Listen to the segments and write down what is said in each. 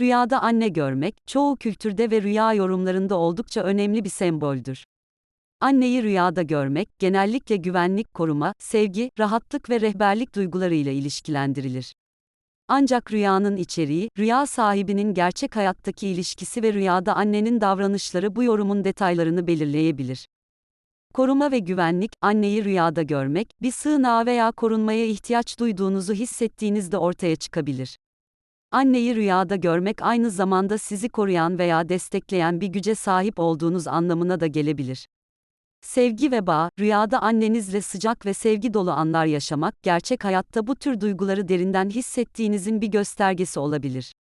Rüyada anne görmek, çoğu kültürde ve rüya yorumlarında oldukça önemli bir semboldür. Anneyi rüyada görmek, genellikle güvenlik, koruma, sevgi, rahatlık ve rehberlik duygularıyla ilişkilendirilir. Ancak rüyanın içeriği, rüya sahibinin gerçek hayattaki ilişkisi ve rüyada annenin davranışları bu yorumun detaylarını belirleyebilir. Koruma ve güvenlik, anneyi rüyada görmek, bir sığınağa veya korunmaya ihtiyaç duyduğunuzu hissettiğinizde ortaya çıkabilir. Anneyi rüyada görmek aynı zamanda sizi koruyan veya destekleyen bir güce sahip olduğunuz anlamına da gelebilir. Sevgi ve bağ, rüyada annenizle sıcak ve sevgi dolu anlar yaşamak, gerçek hayatta bu tür duyguları derinden hissettiğinizin bir göstergesi olabilir.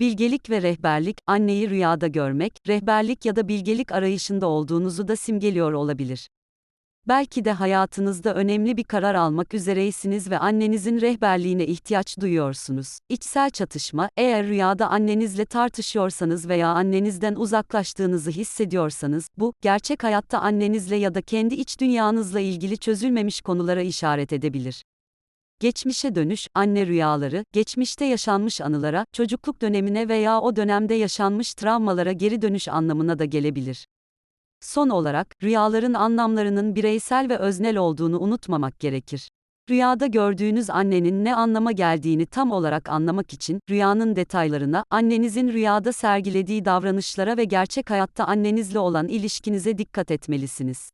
Bilgelik ve rehberlik, anneyi rüyada görmek, rehberlik ya da bilgelik arayışında olduğunuzu da simgeliyor olabilir. Belki de hayatınızda önemli bir karar almak üzereysiniz ve annenizin rehberliğine ihtiyaç duyuyorsunuz. İçsel çatışma, eğer rüyada annenizle tartışıyorsanız veya annenizden uzaklaştığınızı hissediyorsanız, bu, gerçek hayatta annenizle ya da kendi iç dünyanızla ilgili çözülmemiş konulara işaret edebilir. Geçmişe dönüş, anne rüyaları, geçmişte yaşanmış anılara, çocukluk dönemine veya o dönemde yaşanmış travmalara geri dönüş anlamına da gelebilir. Son olarak, rüyaların anlamlarının bireysel ve öznel olduğunu unutmamak gerekir. Rüyada gördüğünüz annenin ne anlama geldiğini tam olarak anlamak için, rüyanın detaylarına, annenizin rüyada sergilediği davranışlara ve gerçek hayatta annenizle olan ilişkinize dikkat etmelisiniz.